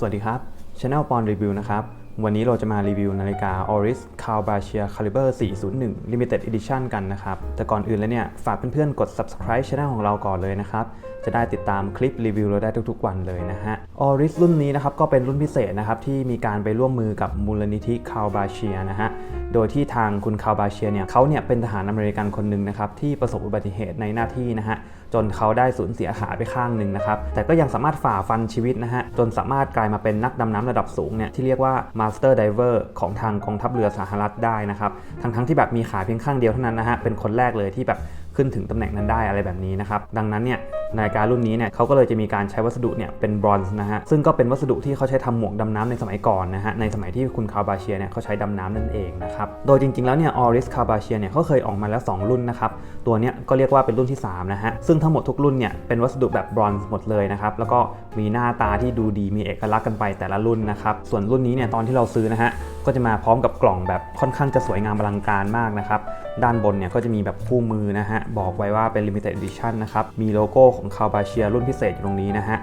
สวัสดีครับ Channel ปอนรีวิวนะครับ วันนี้เราจะมารีวิวนาฬิกา Oris c a l b a c h i a Caliber 401 Limited Edition กันนะครับ แต่ก่อนอื่นแล้วเนี่ย ฝากเพื่อนๆ กด subscribe Channel ของเราก่อนเลยนะครับ จะได้ติดตามคลิปรีวิวเราได้ทุกๆวันเลยนะฮะ Oris รุ่นนี้นะครับ ก็เป็นรุ่นพิเศษนะครับ ที่มีการไปร่วมมือกับมูลนิธิ c a l b a c h i a นะฮะโดยที่ทางคุณคาวบาเชียเนี่ยเขาเนี่ยเป็นทหารอเมริกันคนหนึ่งนะครับที่ประสบอุบัติเหตุในหน้าที่นะฮะจนเขาได้สูญเสียขาไปข้างหนึ่งนะครับแต่ก็ยังสามารถฝ่าฟันชีวิตนะฮะจนสามารถกลายมาเป็นนักดำน้ำระดับสูงเนี่ยที่เรียกว่ามาสเตอร์ไดเวอร์ของทางกองทัพเรือสหรัฐได้นะครับทั้งทั้งๆที่แบบมีขาเพียงข้างเดียวเท่านั้นนะฮะเป็นคนแรกเลยที่แบบ ขึ้นถึงตำแหน่งนั้นได้อะไรแบบนี้นะครับ ดังนั้นเนี่ยนาฬิการุ่นนี้เนี่ยเขาก็เลยจะมีการใช้วัสดุเนี่ยเป็นบรอนซ์นะฮะซึ่งก็เป็นวัสดุที่เขาใช้ทำหมวกดำน้ำในสมัยก่อนนะฮะในสมัยที่คุณคาบาเชียเนี่ยเขาใช้ดำน้ำนั่นเองนะครับโดยจริงๆแล้วเนี่ยออริสคาบาเชียเนี่ยเขาเคยออกมาแล้ว 2 รุ่นนะครับตัวเนี้ยก็เรียกว่าเป็นรุ่นที่ 3 นะฮะซึ่งทั้งหมดทุกรุ่นเนี่ยเป็นวัสดุแบบบรอนซ์หมดเลยนะครับแล้วก็มีหน้าตาที่ดูดีมีเอกลักษณ์กันไปแต่ละรุ่นนะครับส่วนรุ่นนี้เนี่ยตอนที่เราซื้อนะฮะ ก็จะมาพร้อมกับกล่องแบบค่อนข้างจะสวยงามอลังการมากนะครับ ด้านบนเนี่ยก็จะมีแบบคู่มือนะฮะ บอกไว้ว่าเป็น limited edition นะครับ มีโลโก้ของคาบาเชียรุ่นพิเศษอยู่ตรงนี้นะฮะ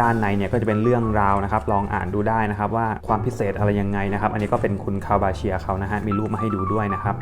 ด้านในเนี่ยก็จะเป็นเรื่องราวนะครับ ลองอ่านดูได้นะครับว่าความพิเศษอะไรยังไงนะครับ อันนี้ก็เป็นคุณคาบาเชียเขานะฮะ มีรูปมาให้ดูด้วยนะครับ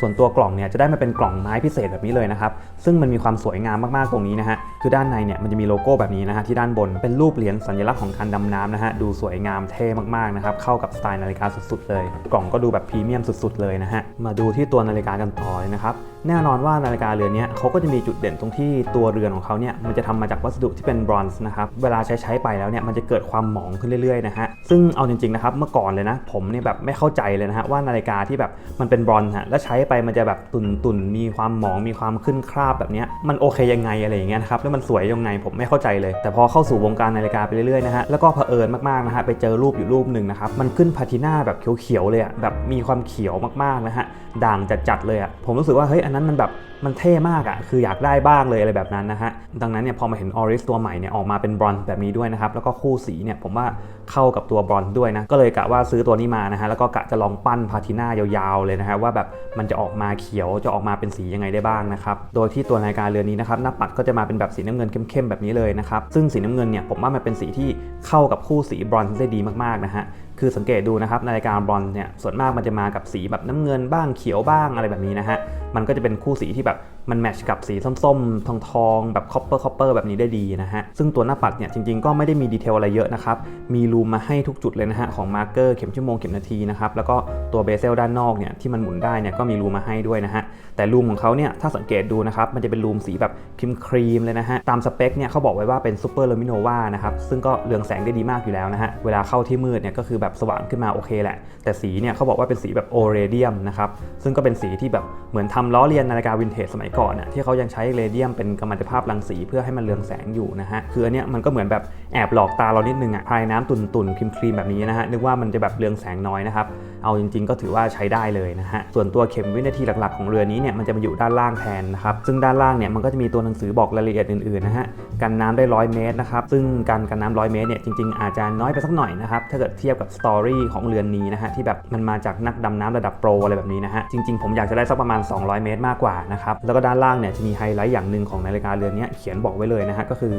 ส่วนตัวกล่องเนี่ยจะได้มาเป็นกล่องไม้พิเศษแบบนี้เลยนะครับซึ่งมันมีความสวยงามมากๆตรงนี้นะฮะคือด้านในเนี่ยมันจะมีโลโก้แบบนี้นะฮะที่ด้านบนเป็นรูปเหรียญสัญลักษณ์ของการดำน้ำนะฮะดูสวยงามเท่มากๆนะครับเข้ากับสไตล์นาฬิกาสุดๆเลย กล่องก็ดูแบบพรีเมียมสุดๆเลยนะฮะมาดูที่ตัวนาฬิกากันต่อเลยนะครับแน่นอนว่านาฬิกาเรือนนี้เขาก็จะมีจุดเด่นตรงที่ตัวเรือนของเขาเนี่ยมันจะทำมาจากวัสดุที่เป็นบรอนซ์นะครับเวลาใช้ใช้ไปแล้วเนี่ยมันจะเกิดความหมองขึ้นเรื่อยๆนะฮะซึ่งเอาจริงๆนะครับเมื่อก่อนเลยนะผมเนี่ยแบบไม่เข้าใจเลยนะฮะว่านาฬิกาที่แบบมันเป็นบรอนซ์ฮะแล้วใช้ไปมันจะแบบตุ่นๆมีความหมองมีความขึ้นคราบแบบนี้มันโอเคยังไงอะไรอย่างเงี้ยนะครับแล้วมันสวยยังไงผมไม่เข้าใจเลย แต่พอเข้าสู่วงการนาฬิกาไปเรื่อยๆนะฮะแล้วก็เผอิญมากๆนะฮะไปเจอรูปอยู่รูปหนึ่งนะครับมันขึ้นพาทิน่าแบบเขียวๆเลยอะแบบมีความเขียวมากๆนะฮะด่างจัดๆเลยอะผมรู้สึกว่าเฮ้ยอันนั้นมันแบบมันเท่มากอะ่ะ คืออยากได้บ้างเลยอะไรแบบนั้นนะฮะ ดังนั้นเนี่ยพอมาเห็นออริสตัวใหม่เนี่ยออกมาเป็นบรอนซ์แบบนี้ด้วยนะครับ แล้วก็คู่สีเนี่ยผมว่าเข้ากับตัวบรอนซ์ด้วยนะ ก็เลยกะว่าซื้อตัวนี้มานะฮะ แล้วก็กะจะลองปั้นพาทิน่ายาวๆเลยนะฮะว่าแบบมันจะออกมาเขียวจะออกมาเป็นสียังไงได้บ้างนะครับ โดยที่ตัวนาฬิกาเรือนนี้นะครับหน้าปัดก็จะมาเป็นแบบสีน้ำเงินเข้มๆแบบนี้เลยนะครับ ซึ่งสีน้ำเงินเนี่ยผมว่ามันเป็นสีที่เข้ากับคู่สีบรอนซ์ได้ดีมากๆนะฮะคือสังเกตดูนะครับนาฬิกาบรอนซ์เนี่ยส่วนมากมันจะมากับสีแบบน้ำเงินบ้างเขียวบ้างอะไรแบบนี้นะฮะมันก็จะเป็นคู่สีที่แบบ มันแมชกับสีส้มๆ ทองๆ แบบคอปเปอร์คอปเปอร์แบบนี้ได้ดีนะฮะ ซึ่งตัวหน้าปัดเนี่ยจริงๆ ก็ไม่ได้มีดีเทลอะไรเยอะนะครับ มีรูมมาให้ทุกจุดเลยนะฮะ ของมาร์กเกอร์เข็มชั่วโมงเข็มนาทีนะครับ แล้วก็ตัวเบเซลด้านนอกเนี่ยที่มันหมุนได้เนี่ยก็มีรูมมาให้ด้วยนะฮะ แต่รูมของเขาเนี่ยถ้าสังเกตดูนะครับมันจะเป็นรูมสีแบบครีมครีมเลยนะฮะ ตามสเปคเนี่ยเขาบอกไว้ว่าเป็นซูเปอร์ลูมิโนวานะครับ ซึ่งก็เรืองแสงได้ดีมากอยู่แล้วนะฮะ เวลาเข้าที่มืดเนี่ยก็คือแบบสว่างขึ้นมาโอเคแหละ แต่สีเนี่ยเขาบอกว่าเป็นสีแบบโอเรเดียมนะครับ ซึ่งก็เป็นสีที่แบบเหมือนทำล้อเลียนนาฬิกาวินเทจสมัยก่อนน่ะที่เขายังใช้เรเดียมเป็นกัมมันตภาพรังสีเพื่อให้มันเรืองแสงอยู่นะฮะคืออันเนี้ยมันก็เหมือนแบบแอบหลอกตาเรานิดนึงอะภายน้ำตุ่นๆครีมๆแบบนี้นะฮะนึกว่ามันจะแบบเรืองแสงน้อยนะครับเอาจริง ๆ ก็ถือว่าใช้ได้เลยนะฮะส่วนตัวเข็มวินาทีหลักๆของเรือนี้เนี่ยมันจะมาอยู่ด้านล่างแทนนะครับซึ่งด้านล่างเนี่ยมันก็จะมีตัวหนังสือบอกรายละเอียดอื่นๆนะฮะกันน้ำได้ 100 เมตรนะครับซึ่งการกันน้ำ100 เมตรเนี่ยจริง ๆ อาจจะน้อยไปสักหน่อยนะครับถ้าเกิดเทียบกับสตอรี่ของเรือนนี้นะฮะที่แบบมันมาจากนักดำน้ำระดับโปรอะไรแบบนี้นะฮะจริง ๆ ผมอยากจะได้สักประมาณ 200 เมตรมากกว่านะครับแล้วก็ด้านล่างเนี่ยจะมีไฮไลท์อย่างหนึ่งของนาฬิกาเรือนนี้เขียนบอกไว้เลยนะฮะก็คือ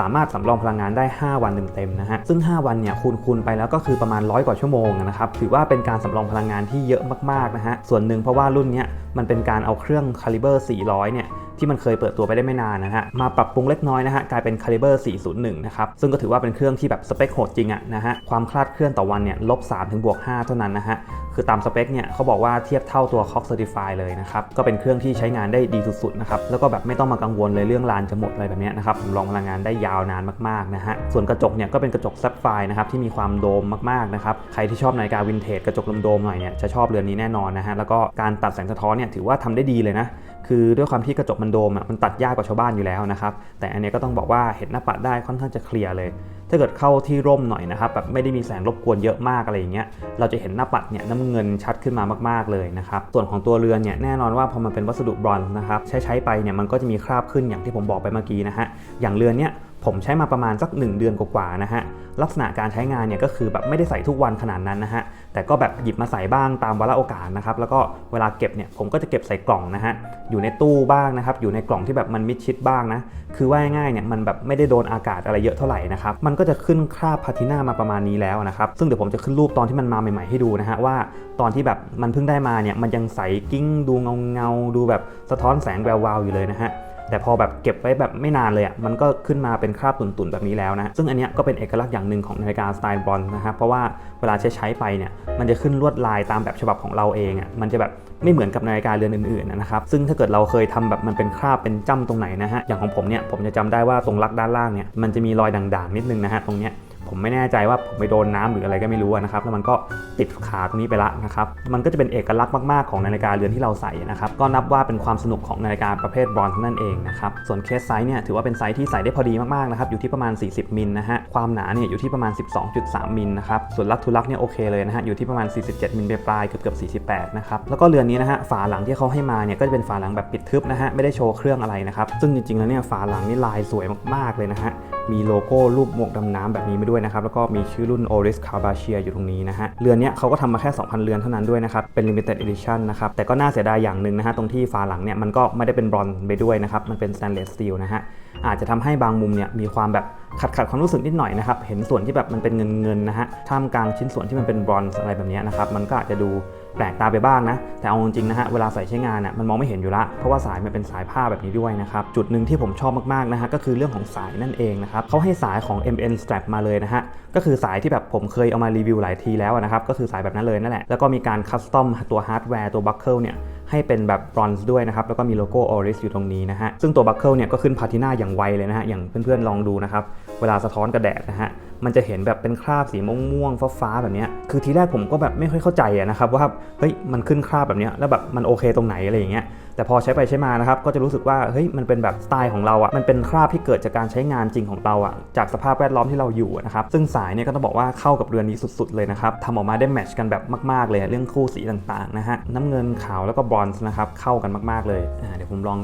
สามารถสำรองพลังงานได้ 5 วันเต็มๆนะฮะ ซึ่ง 5 วันเนี่ยคูณคูณไปแล้วก็คือประมาณ 100 กว่าชั่วโมงนะครับ ถือว่าเป็นการสำรองพลังงานที่เยอะมากๆนะฮะ ส่วนหนึ่งเพราะว่ารุ่นเนี้ยมันเป็นการเอาเครื่อง Caliber 400 เนี่ยที่มันเคยเปิดตัวไปได้ไม่นานนะฮะมาปรับปรุงเล็กน้อยนะฮะกลายเป็น Caliber 401 นะครับซึ่งก็ถือว่าเป็นเครื่องที่แบบสเปคโหดจริงอะนะฮะความคลาดเคลื่อนต่อวันเนี่ยลบ3ถึงบวก5เท่านั้นนะฮะคือตามสเปคเนี่ยเขาบอกว่าเทียบเท่าตัว Cox Certify เลยนะครับก็เป็นเครื่องที่ใช้งานได้ดีสุดๆนะครับแล้วก็แบบไม่ต้องมากังวลเลยเรื่องลานจะหมดอะไรแบบเนี้ยนะครับผมลองพลังงานได้ยาวนานมากๆนะฮะส่วนกระจกเนี่ยก็เป็นกระจกซับไฟนะครับที่มีความโดมมากๆนะครับใครที่ชอบนาฬิกาวินเทจกระจกโดมหน่อยเนี่ยจะชอบเรือนนี้แน่นอนนะฮะแล้วก็การตัดแสงสะท้อนเนี่ยถือว่าทำได้ดีเลยนะ คือด้วยความที่กระจกมันโดมอะมันตัดยากกว่าชาวบ้านอยู่แล้วนะครับ แต่อันนี้ก็ต้องบอกว่าเห็นหน้าปัดได้ค่อนข้างจะเคลียร์เลย ถ้าเกิดเข้าที่ร่มหน่อยนะครับแบบไม่ได้มีแสงรบกวนเยอะมากอะไรอย่างเงี้ย เราจะเห็นหน้าปัดเนี่ยน้ำเงินชัดขึ้นมามาก ๆเลยนะครับ ส่วนของตัวเรือนเนี่ยแน่นอนว่าพอมันเป็นวัสดุบรอนซ์นะครับใช้ใช้ไปเนี่ยมันก็จะมีคราบขึ้นอย่างที่ผมบอกไปเมื่อกี้นะฮะ อย่างเรือนเนี่ยผมใช้มาประมาณสัก 1 เดือนกว่าๆนะฮะ ลักษณะการใช้งานเนี่ยก็คือแบบไม่ได้ใส่ทุกวันขนาดนั้นนะฮะ แต่ก็แบบหยิบมาใส่บ้างตามวาระโอกาสนะครับ แล้วก็เวลาเก็บเนี่ยผมก็จะเก็บใส่กล่องนะฮะ อยู่ในตู้บ้างนะครับ อยู่ในกล่องที่แบบมันมิดชิดบ้างนะ คือว่าง่ายๆเนี่ยมันแบบไม่ได้โดนอากาศอะไรเยอะเท่าไหร่นะครับ มันก็จะขึ้นคราบพาทิน่ามาประมาณนี้แล้วนะครับ ซึ่งเดี๋ยวผมจะขึ้นรูปตอนที่มันมาใหม่ ๆให้ดูนะฮะว่าตอนที่แบบมันเพิ่งได้มาเนี่ยมันยังใสกิ้งดูเงาเงาดูแบบสะท้อนแสงแวววาวอยู่เลยนะฮะ แต่พอแบบเก็บไว้แบบไม่นานเลยอะมันก็ขึ้นมาเป็นคราบตุ่นๆแบบนี้แล้วนะซึ่งอันเนี้ยก็เป็นเอกลักษณ์อย่างหนึ่งของนาฬิกาสไตล์บรอนซ์นะครับเพราะว่าเวลาใช้ใช้ไปเนี่ยมันจะขึ้นลวดลายตามแบบฉบับของเราเองอะมันจะแบบไม่เหมือนกับนาฬิกาเรือนอื่นๆนะครับซึ่งถ้าเกิดเราเคยทำแบบมันเป็นคราบเป็นจ้ำตรงไหนนะฮะอย่างของผมเนี่ยผมจะจำได้ว่าตรงลักด้านล่างเนี่ยมันจะมีรอยด่างๆนิดนึงนะฮะตรงเนี้ย ผมไม่แน่ใจว่าผมไปโดนน้ำหรืออะไรก็ไม่รู้นะครับ แล้วมันก็ติดขาตรงนี้ไปละนะครับ มันก็จะเป็นเอกลักษณ์มากๆของนาฬิกาเรือนที่เราใส่นะครับ ก็นับว่าเป็นความสนุกของนาฬิกาประเภทบรอนซ์นั่นเองนะครับ ส่วนเคสไซส์เนี่ยถือว่าเป็นไซส์ที่ใส่ได้พอดีมากๆนะครับ อยู่ที่ประมาณ 40 มิลนะฮะ ความหนาเนี่ยอยู่ที่ประมาณ 12.3 มิลนะครับ ส่วนลักทุลักเนี่ยโอเคเลยนะฮะ อยู่ที่ประมาณ 47 มิลปลายๆเกือบเกือบ48 นะครับ แล้วก็เรือนนี้นะฮะ ฝาหลังที่เขาให้มาเนี่ยก็จะเป็นฝาหลังแบบปิดทึบนะฮะ ไม่ได้โชว์เครื่องอะไรนะครับ ซึ่งจริงๆแล้วเนี่ยฝาหลังนี่ลายสวยมากๆเลยนะฮะ มีโลโก้รูปหมวกดำน้ำแบบนี้มาด้วยนะครับ แล้วก็มีชื่อรุ่น Oris c a r b a c h i a อยู่ตรงนี้นะฮะ เรือนเนี้ยเขาก็ทำมาแค่ 2,000 เรือนเท่านั้นด้วยนะครับ เป็น limited edition นะครับ แต่ก็น่าเสียดายอย่างหนึ่งนะฮะ ตรงที่ฝาหลังเนี่ยมันก็ไม่ได้เป็นบรอนซ์ไปด้วยนะครับ มันเป็น stainless steel นะฮะ อาจจะทำให้บางมุมเนี่ยมีความแบบขัดขัดความรู้สึกนิดหน่อยนะครับ เห็นส่วนที่แบบมันเป็นเงินเงินนะฮะ ท่ามกลางชิ้นส่วนที่มันเป็นบรอนซ์อะไรแบบนี้นะครับ มันก็อาจจะดู แปลกตาไปบ้างนะ แต่เอาจริงๆนะฮะเวลาใส่ใช้งานน่ะมันมองไม่เห็นอยู่ละ เพราะว่าสายมันเป็นสายผ้าแบบนี้ด้วยนะครับ จุดหนึ่งที่ผมชอบมากๆนะฮะก็คือเรื่องของสายนั่นเองนะครับเขาให้สายของ MN strap มาเลยนะฮะก็คือสายที่แบบผมเคยเอามารีวิวหลายทีแล้วนะครับก็คือสายแบบนั้นเลยนั่นแหละแล้วก็มีการคัสตอมตัวฮาร์ดแวร์ตัวบัคเกิลเนี่ยให้เป็นแบบบรอนซ์ด้วยนะครับแล้วก็มีโลโก้ Oris อยู่ตรงนี้นะฮะซึ่งตัวบัคเกิลเนี่ยก็ขึ้นพาทิน่าอย่างไวเลยนะฮะอย่างเพื่อนๆลองดูนะครับ เวลาสะท้อนกระแดดนะฮะมันจะเห็นแบบเป็นคราบสีม่วงๆฟ้าๆแบบนี้คือทีแรกผมก็แบบไม่ค่อยเข้าใจอะนะครับว่าเฮ้ยมันขึ้นคราบแบบนี้แล้วแบบมันโอเคตรงไหนอะไรอย่างเงี้ยแต่พอใช้ไปใช้มานะครับก็จะรู้สึกว่าเฮ้ยมันเป็นแบบสไตล์ของเราอะ่ะมันเป็นคราบที่เกิดจากการใช้งานจริงของเราอะ่ะจากสภาพแวดล้อมที่เราอยู่นะครับซึ่งสายเนี่ยก็ต้องบอกว่าเข้ากับเรือนนี้สุดๆเลยนะครับทำออกมาได้แมทช์กันแบบมากๆเลยเรื่องคู่สีต่างๆนะฮะน้ำเงินขาวแล้วก็บรอนซ์นะครับเข้ากันมากๆเลยเดี๋ยวผมลอง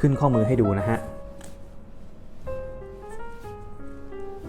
ขึ้นข้อมือให้ดูนะฮะ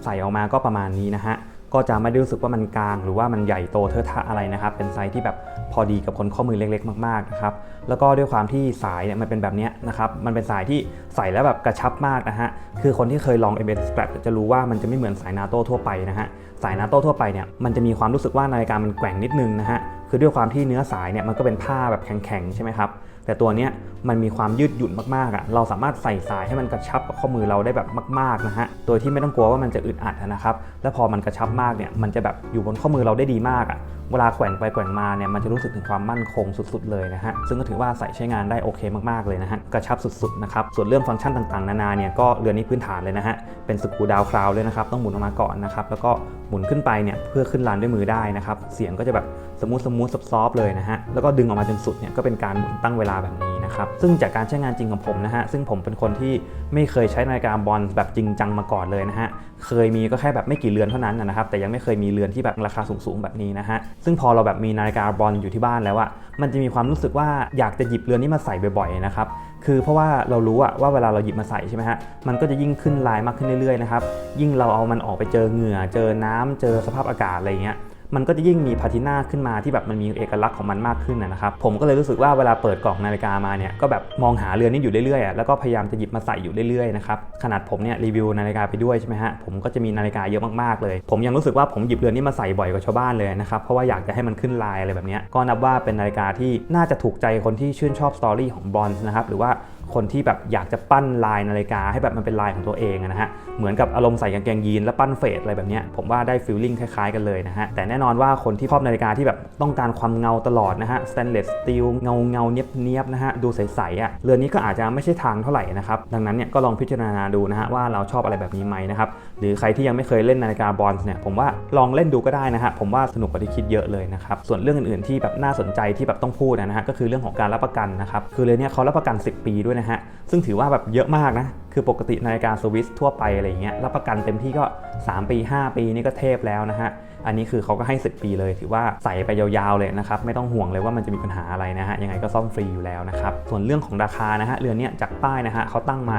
ใส่ออกมาก็ประมาณนี้นะฮะก็จะไม่ได้รู้สึกว่ามันกลางหรือว่ามันใหญ่โตเทอะทะอะไรนะครับ เป็นไซส์ที่แบบพอดีกับคนข้อมือเล็กๆ มากๆนะครับ แล้วก็ด้วยความที่สายเนี่ยมันเป็นแบบนี้นะครับ มันเป็นสายที่ใส่แล้วแบบกระชับมากนะฮะ คือคนที่เคยลอง m อ strap จะรู้ว่ามันจะไม่เหมือนสายนาโต้ทั่วไปนะฮะ สายนาโต้ทั่วไปเนี่ยมันจะมีความรู้สึกว่านาฬิกามันแกว่งนิดนึงนะฮะ คือด้วยความที่เนื้อสายเนี่ยมันก็เป็นผ้าแบบแข็งๆใช่ไหมครับ แต่ตัวเนี้ย มันมีความยืดหยุ่นมากๆอะ เราสามารถใส่สายให้มันกระชับกับข้อมือเราได้แบบมากๆนะฮะ โดยที่ไม่ต้องกลัวว่ามันจะอึดอัดนะครับ แล้วพอมันกระชับมากเนี่ย มันจะแบบอยู่บนข้อมือเราได้ดีมากอะ เวลาแกว่งไปแกว่งมาเนี่ย มันจะรู้สึกถึงความมั่นคงสุดๆเลยนะฮะ ซึ่งก็ถือว่าใส่ใช้งานได้โอเคมากๆเลยนะฮะ กระชับสุดๆนะครับ ส่วนเรื่องฟังก์ชันต่างๆ นานาเนี่ยก็เรือนนี้พื้นฐานเลยนะฮะ เป็นสกูดาวคราวเลยนะครับ ต้องหมุนออกมาก่อนนะครับ แล้วก็หมุนขึ้นไปเนี่ยเพื่อขึ้นลานด้วยมือได้นะครับ เสียงก็จะแบบสมูทสมูทซอฟเลยนะฮะ แล้วก็ดึงออกมาจนสุดเนี่ยก็เป็นการหมุนตั้งเวลาแบบนี้ นะครับซึ่งจากการใช้งานจริงของผมนะฮะซึ่งผมเป็นคนที่ไม่เคยใช้นาฬิกาบอลแบบจริงจังมาก่อนเลยนะฮะเคยมีก็แค่แบบไม่กี่เรือนเท่านั้นนะครับแต่ยังไม่เคยมีเรือนที่แบบราคาสูงๆแบบนี้นะฮะซึ่งพอเราแบบมีนาฬิกาบอลอยู่ที่บ้านแล้วอะมันจะมีความรู้สึกว่าอยากจะหยิบเรือนนี้มาใส่บ่อยๆนะครับคือเพราะว่าเรารู้อะว่าเวลาเราหยิบมาใส่ใช่ไหมฮะมันก็จะยิ่งขึ้นลายมากขึ้นเรื่อยๆนะครับยิ่งเราเอามันออกไปเจอเหงื่อเจอน้ำเจอสภาพอากาศอะไรอย่างเงี้ย มันก็จะยิ่งมีพาทิน่าขึ้นมาที่แบบมันมีเอกลักษณ์ของมันมากขึ้นนะครับผมก็เลยรู้สึกว่าเวลาเปิดกล่องนาฬิกามาเนี่ยก็แบบมองหาเรือนนี้อยู่เรื่อยๆแล้วก็พยายามจะหยิบมาใส่อยู่เรื่อยๆนะครับขนาดผมเนี่ยรีวิวนาฬิกาไปด้วยใช่ไหมฮะผมก็จะมีนาฬิกาเยอะมากๆเลย ผมยังรู้สึกว่าผมหยิบเรือนนี้มาใส่บ่อยกว่าชาวบ้านเลยนะครับเพราะว่าอยากจะให้มันขึ้นลายอะไรแบบนี้ก็นับว่าเป็นนาฬิกาที่น่าจะถูกใจคนที่ชื่นชอบสตอรี่ของบอนนะครับหรือว่า คนที่แบบอยากจะปั้นลายนาฬิกาให้แบบมันเป็นลายของตัวเองนะฮะ เหมือนกับอารมณ์ใส่กางเกงยีนแล้วปั้นเฟดอะไรแบบนี้ผมว่าได้ฟิลลิ่งคล้ายๆกันเลยนะฮะ แต่แน่นอนว่าคนที่ชอบนาฬิกาที่แบบต้องการความเงาตลอดนะฮะสแตนเลสสตีลเงาเงาเนียบเนียบๆนะฮะ ดูใสๆอะเรือนนี้ก็อาจจะไม่ใช่ทางเท่าไหร่นะครับ ดังนั้นเนี่ยก็ลองพิจารณาดูนะฮะว่าเราชอบอะไรแบบนี้ไหมนะครับ หรือใครที่ยังไม่เคยเล่นนาฬิกาบอลเนี่ยผมว่าลองเล่นดูก็ได้นะฮะผมว่าสนุกกว่าที่คิดเยอะเลยนะครับส่วนเรื่องอื่นๆที่แบบน่าสนใจที่แบบต้องพูดนะฮะก็คือเรื่องของการรับประกันนะครับคือเรือนเนี้ยเขารับประกัน 10 ปีด้วยนะฮะซึ่งถือว่าแบบเยอะมากนะคือปกตินาฬิกาสวิสทั่วไปอะไรเงี้ยรับประกันเต็มที่ก็ 3 ปี 5 ปีนี่ก็เทพแล้วนะฮะ อันนี้คือเขาก็ให้ 10 ปีเลย ถือว่าใส่ไปยาวๆเลยนะครับ ไม่ต้องห่วงเลยว่ามันจะมีปัญหาอะไรนะฮะ ยังไงก็ซ่อมฟรีอยู่แล้วนะครับ ส่วนเรื่องของราคานะฮะ เรือนเนี้ยจากป้ายนะฮะเขาตั้งมา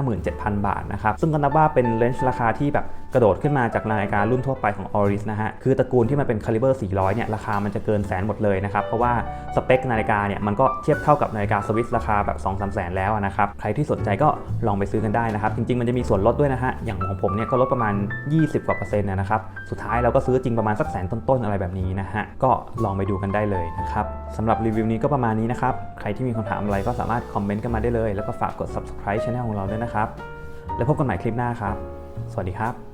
157,000 บาทนะครับ ซึ่งก็นับว่าเป็นเลนส์ราคาที่แบบกระโดดขึ้นมาจากนาฬิการุ่นทั่วไปของ Oris นะฮะ คือตระกูลที่มันเป็น Caliber 400 เนี่ย ราคามันจะเกินแสนหมดเลยนะครับ เพราะว่าสเปคนาฬิกาเนี่ย มันก็เทียบเท่ากับนาฬิกาสวิสราคาแบบ 2 3 0 0แสนแล้วนะครับ ใครที่สนใจก็ลองไปซื้อกันได้นะครับ จริง ๆ มันจะมีส่วนลดด้วยนะฮะ อย่างของผมเนี่ยก็ลดประมาณ 20กว่าเปอร์เซ็นต์นะครับ สุดท้ายเราก็ซื้อจริงประมาณสักแสนต้นๆอะไรแบบนี้นะฮะก็ลองไปดูกันได้เลยนะครับสำหรับรีวิวนี้ก็ประมาณนี้นะครับใครที่มีคำถามอะไรก็สามารถคอมเมนต์กันมาได้เลย แล้วก็ฝากกด subscribe channel ของเราด้วยนะครับแล้วพบกันใหม่คลิปหน้าครับ สวัสดีครับ